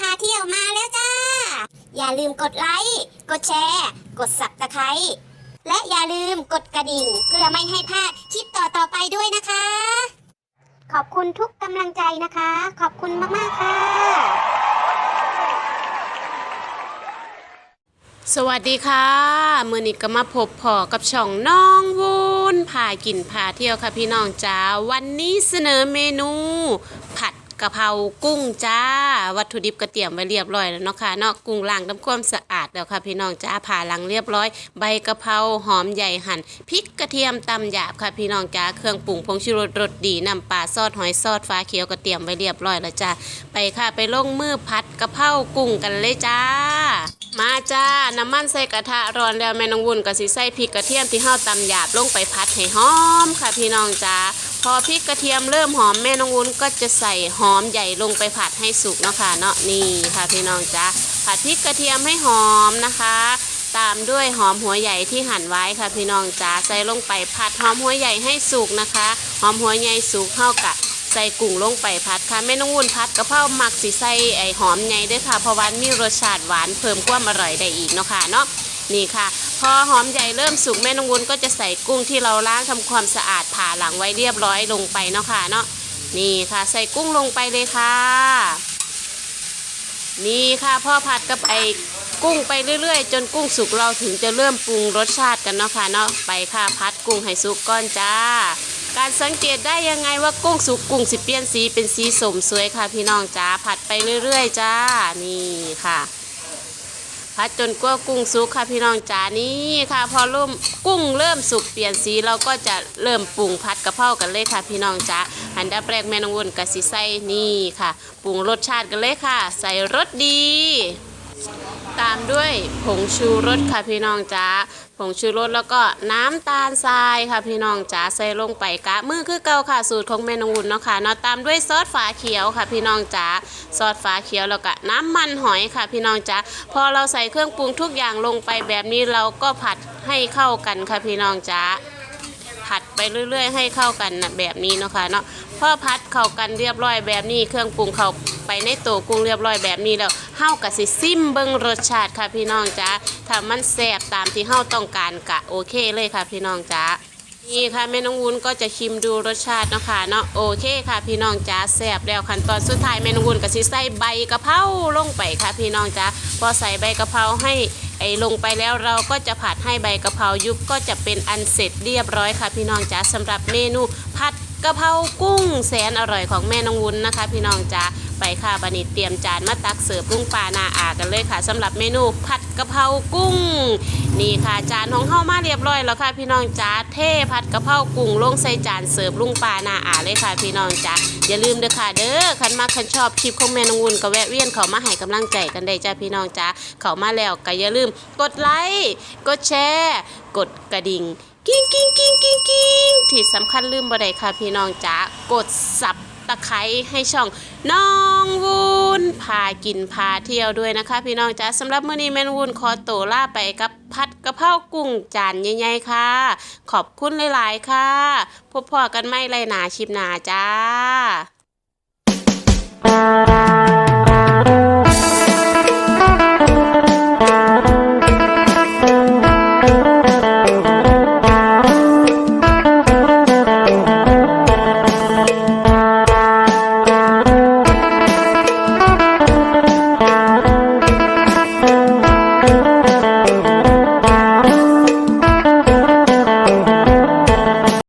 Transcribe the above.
พาเที่ยวมาแล้วจ้า อย่าลืมกดไลค์ กดแชร์ กดสับตะไคร้และอย่าลืมกดกระดิ่ง เพื่อไม่ให้พลาดคลิปต่อๆไปด้วยนะคะ ขอบคุณทุกกำลังใจนะคะ ขอบคุณมากๆค่ะ สวัสดีค่ะมือนี้ก็มาพบพอกับช่องน้องวูนพากินพาเที่ยวค่ะพี่น้องจ้าวันนี้เสนอเมนูะเพรากุ้งจ้า วัตถุดิบก็เตรียมไว้เรียบร้อยแล้วเนาะค่ะเนาะกุ้งล้างทำความสะอาดแล้วค่ะพี่น้องจ้าผ่าล้างเรียบร้อย ใบกะเพราหอมใหญ่หั่นพริกกระเทียมตำหยาบค่ะพี่น้องจ้าเครื่องปรุงผงชูรสรสดีน้ำปลาซอสหอยซอสฟ้าเขียวก็เตรียมไว้เรียบร้อยแล้วจ้าไปค่ะไปลงมือผัดกะเพรากุ้งกันเลยจ้า มาจ้าน้ำมันใส่กระทะร้อนแล้วแม่น้องวุ่นก็สิใส่พริกกระเทียมที่เฮาตำหยาบลงไปผัดให้หอมค่ะพี่น้องจ้า พอพริกกระเทียมเริ่มหอมแม่น้องวุ้นก็จะใส่หอมใหญ่ลงไปผัดให้สุกเนาะค่ะเนาะนี่ค่ะพี่น้องจ้าผัดพริกกระเทียมให้หอมนะคะ ตามด้วยหอมหัวใหญ่ที่หั่นไว้ค่ะพี่น้องจ้าใส่ลงไปผัดหอมหัวใหญ่ให้สุกนะคะ หอมหัวใหญ่สุกเข้ากะใส่กุ้งลงไปผัดค่ะแม่น้องวุ้นผัดกะเพราหมักสิใส่ไอหอมใหญ่ด้วยค่ะเพราะว่ามีรสชาติหวานเพิ่มความอร่อยได้อีกเนาะค่ะเนาะนี่ค่ะ พอหอมใหญ่เริ่มสุกแม่นงวุ้นก็จะใส่กุ้งที่เราล้างทำความสะอาดผ่าหลังไว้เรียบร้อยลงไปเนาะค่ะเนาะนี่ค่ะ ใส่กุ้งลงไปเลยค่ะ นี่ค่ะพ่อผัดกับไอ้กุ้งไปเรื่อยๆ จนกุ้งสุกเราถึงจะเริ่มปรุงรสชาติกันเนาะค่ะเนาะไปค่ะพัดกุ้งให้สุกก่อนจ้า การสังเกตได้ยังไงว่ากุ้งสุกกุ้งสิเปลี่ยนสีเป็นสีสมสวยค่ะพี่น้องจ้าผัดไปเรื่อยๆ จ้านี่ค่ะ พัดจนกั้วกุ้งสุกค่ะพี่น้องจ๋านี่ค่ะ พอเริ่มกุ้งเริ่มสุกเปลี่ยนสีเราก็จะเริ่มปรุงผัดกระเพรากันเลยค่ะ พี่น้องจ๋าอันดับแรกแม่นงวนกับสิใส่นี่ค่ะ ปรุงรสชาติกันเลยค่ะ ใส่รสดี ตามด้วยผงชูรสค่ะพี่น้องจ๋า ผงชูรสแล้วก็น้ำตาลทรายค่ะพี่น้องจ๋าใส่ลงไปกะมือคือเก่าค่ะสูตรของแม่นองวุ้นเนาะค่ะเนาะตามด้วยซอสฝาเขียวค่ะพี่น้องจ๋าซอสฝาเขียวแล้วก็น้ำมันหอยค่ะพี่น้องจ๋าพอเราใส่เครื่องปรุงทุกอย่างลงไปแบบนี้เราก็ผัดให้เข้ากันค่ะพี่น้องจ๋าผัดไปเรื่อย ๆ ให้เข้ากันนะแบบนี้เนาะค่ะเนาะ พอผัดเข้ากันเรียบร้อยแบบนี้ เครื่องปรุงเข้าไปในตัวกุ้งเรียบร้อยแบบนี้แล้วเฮากับสิซิมเบิ่งรสชาติค่ะพี่น้องจ้าถ้ามันแซ่บตามที่เฮาต้องการกะโอเคเลยค่ะพี่น้องจ้านี่ค่ะแม่น้องวุ้นก็จะชิมดูรสชาติเนาะค่ะเนาะโอเคค่ะพี่น้องจ้าแซ่บแล้วขั้นตอนสุดท้ายแม่น้องวุ้นก็สิใส่ใบกะเพราลงไปค่ะพี่น้องจ้าพอใส่ใบกะเพราให้ไอ้ลงไปแล้วเราก็จะผัดให้ใบกะเพรายุบก็จะเป็นอันเสร็จเรียบร้อยค่ะพี่น้องจ๋าสำหรับเมนูผัด กะเพรากุ้งแสนอร่อยของแม่น้องวุ้นนะคะ พี่น้องจ๋าไปค่ะบันนี้เตรียมจานมาตักเสิร์ฟลุงปลานาอากันเลยค่ะสำหรับเมนูผัดกะเพรากุ้ง นี่ค่ะจานของเฮามาเรียบร้อยแล้วค่ะ พี่น้องจ๋าเทผัดกะเพรากุ้งลงใส่จานเสิร์ฟลุงปลานาอาเลยค่ะ พี่น้องจ๋าอย่าลืมเด้อค่ะเด้อคันมาคันชอบคลิปของแม่น้องวุ้นก็แวะเวียนเขามาให้กำลังใจกันได้จ้าพี่น้องจ๋าเขามาแล้วก็อย่าลืมกดไลค์กดแชร์ กดกระดิ่ง กิ้งกิ้งกิ้งกิ้งกิ้งที่สำคัญลืมบ่ได้ค่ะพี่น้องจ๋ากดสับตะไคร้ให้ช่องน้องวุ้นพากินพาเที่ยวด้วยนะคะ พี่น้องจ๋าสำหรับมื้อนี้แม่นวุ้นขอตัวลาไปกับผัดกะเพรากุ้งจานใหญ่ๆค่ะ ขอบคุณหลายๆค่ะ พบพอกันไม่ไรหนาชิบหนาจ้า